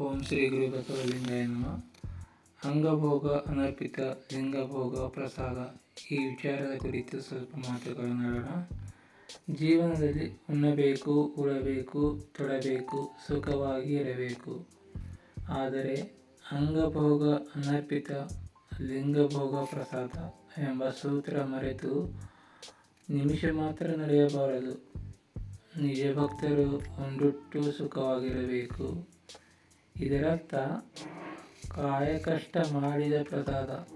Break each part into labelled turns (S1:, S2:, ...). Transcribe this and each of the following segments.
S1: ಓಂ ಶ್ರೀ ಗುರು ಬಸವಲಿಂಗಾಯ ಅಂಗಭೋಗ ಅನರ್ಪಿತ, ಲಿಂಗಭೋಗ ಪ್ರಸಾದ. ಈ ವಿಚಾರದ ಕುರಿತು ಸ್ವಲ್ಪ ಮಾತುಗಳನ್ನಾಡೋಣ ಜೀವನದಲ್ಲಿ ಉಣ್ಣಬೇಕು ಉಳಬೇಕು ತೊಡಬೇಕು, ಸುಖವಾಗಿ ಇರಬೇಕು. ಆದರೆ ಅಂಗಭೋಗ ಅನರ್ಪಿತ, ಲಿಂಗಭೋಗ ಪ್ರಸಾದ ಎಂಬ ಸೂತ್ರ ಮರೆತು ನಿಮಿಷ ಮಾತ್ರ ನಡೆಯಬಾರದು. ನಿಜ ಭಕ್ತರು ಒಂದುಟ್ಟು ಸುಖವಾಗಿರಬೇಕು. ಇದರರ್ಥ ಕಾಯಕಷ್ಟ ಮಾಡಿದ ಪ್ರಸಾದ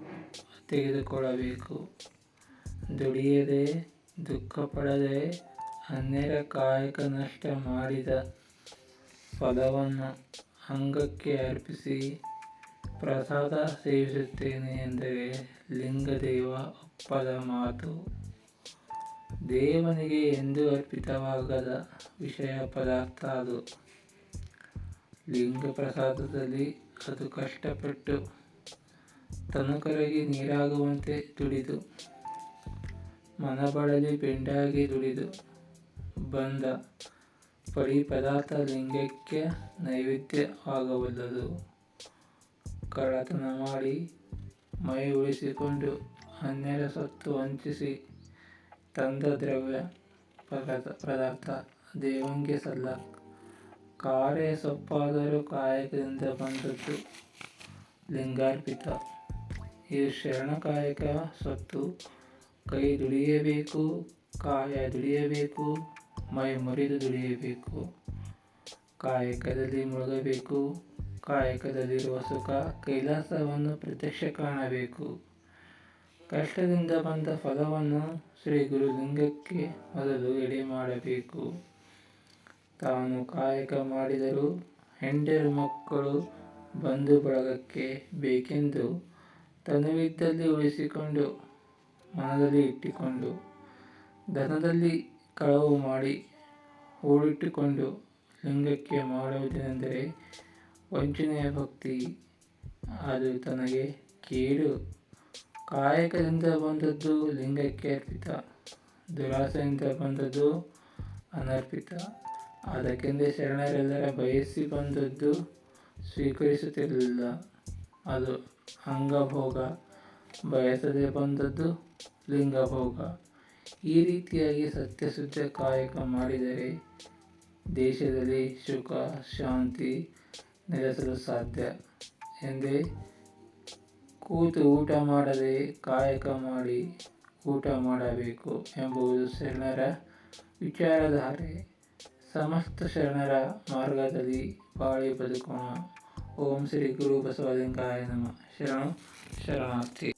S1: ತೆಗೆದುಕೊಳ್ಳಬೇಕು. ದುಡಿಯದೆ ದುಃಖ ಪಡದೆ ಅನ್ಯರ ಕಾಯಕ ನಷ್ಟ ಮಾಡಿದ ಫಲವನ್ನು ಅಂಗಕ್ಕೆ ಅರ್ಪಿಸಿ ಪ್ರಸಾದ ಸೇವಿಸುತ್ತೇನೆ ಎಂದರೆ ಲಿಂಗದೇವ ಒಪ್ಪದ ಮಾತು. ದೇವನಿಗೆ ಎಂದು ಅರ್ಪಿತವಾಗದ ವಿಷಯ ಪದಾರ್ಥ ಅದು. ಲಿಂಗ ಪ್ರಸಾದದಲ್ಲಿ ಅದು ಕಷ್ಟಪಟ್ಟು ತನುಕರಗಿ ನೀರಾಗುವಂತೆ ದುಡಿದು ಮನಬಳಲಿ ಬೆಂಡಾಗಿ ದುಡಿದು ಬಂದ ಪಡಿ ಪದಾರ್ಥ ಲಿಂಗಕ್ಕೆ ನೈವೇದ್ಯ ಆಗಬಲ್ಲದು. ಕಳ್ಳತನ ಮಾಡಿ ಮೈ ಉಳಿಸಿಕೊಂಡು ಅನ್ಯರ ಸತ್ತು ವಂಚಿಸಿ ತಂದ ದ್ರವ್ಯ ಪದಾರ್ಥ ದೇವಂಗೆ ಸಲ್ಲ. ಕಾರೆ ಸೊಪ್ಪಾದರೂ ಕಾಯಕದಿಂದ ಬಂದದ್ದು ಲಿಂಗಾರ್ಪಿತ. ಈ ಶರಣಕಾಯಕ ಸೊತ್ತು, ಕೈ ದುಡಿಯಬೇಕು, ಕಾಯ ದುಡಿಯಬೇಕು, ಮೈ ಮುರಿದು ದುಡಿಯಬೇಕು. ಕಾಯಕದಲ್ಲಿ ಮುಳುಗಬೇಕು, ಕಾಯಕದಲ್ಲಿರುವ ಸುಖ, ಕೈಲಾಸವನ್ನು ಪ್ರತ್ಯಕ್ಷ ಕಾಣಬೇಕು. ಕಷ್ಟದಿಂದ ಬಂದ ಫಲವನ್ನು ಶ್ರೀ ಗುರುಲಿಂಗಕ್ಕೆ ಮೊದಲು ಎಡೆ ಮಾಡಬೇಕು. ತಾನು ಕಾಯಕ ಮಾಡಿದರೂ ಹೆಂಡರು ಮಕ್ಕಳು ಬಂಧು ಬಳಗಕ್ಕೆ ಬೇಕೆಂದು ತನುವಿದ್ದಲ್ಲಿ ಉಳಿಸಿಕೊಂಡು ಮನದಲ್ಲಿ ಇಟ್ಟುಕೊಂಡು ಧನದಲ್ಲಿ ಕಳವು ಮಾಡಿ ಹೂಡಿಟ್ಟುಕೊಂಡು ಲಿಂಗಕ್ಕೆ ಮಾಡುವುದೆಂದರೆ ವಂಚನೆಯ ಭಕ್ತಿ. ಅದು ತನಗೆ ಕೇಡು. ಕಾಯಕದಿಂದ ಬಂದದ್ದು ಲಿಂಗಕ್ಕೆ ಅರ್ಪಿತ. ದುರಾಸೆಯಿಂದ ಬಂದದ್ದು ಅನರ್ಪಿತ. ಅದಕ್ಕೆಂದೇ ಶರಣರೆಲ್ಲರ ಬಯಸಿ ಬಂದದ್ದು ಸ್ವೀಕರಿಸುತ್ತಿರಲಿಲ್ಲ. ಅದು ಅಂಗಭೋಗ. ಬಯಸದೆ ಬಂದದ್ದು ಲಿಂಗಭೋಗ. ಈ ರೀತಿಯಾಗಿ ಸತ್ಯಶುದ್ಧ ಕಾಯಕ ಮಾಡಿದರೆ ದೇಶದಲ್ಲಿ ಸುಖ, ಶಾಂತಿ ನೆಲೆಸಲು ಸಾಧ್ಯ ಎಂದೇ ಕೂತು ಊಟ ಮಾಡದೆ ಕಾಯಕ ಮಾಡಿ ಊಟ ಮಾಡಬೇಕು ಎಂಬುದು ಶರಣರ ವಿಚಾರಧಾರೆ. ಸಮಸ್ತ ಶರಣರ ಮಾರ್ಗದಲ್ಲಿ ಬಾಳಿ ಬದುಕೋಣ ಓಂ ಶ್ರೀ ಗುರು ಬಸವಲಿಂಗಾಯ ನಮ. ಶರಣ ಶರಣಾರ್ಥಿ.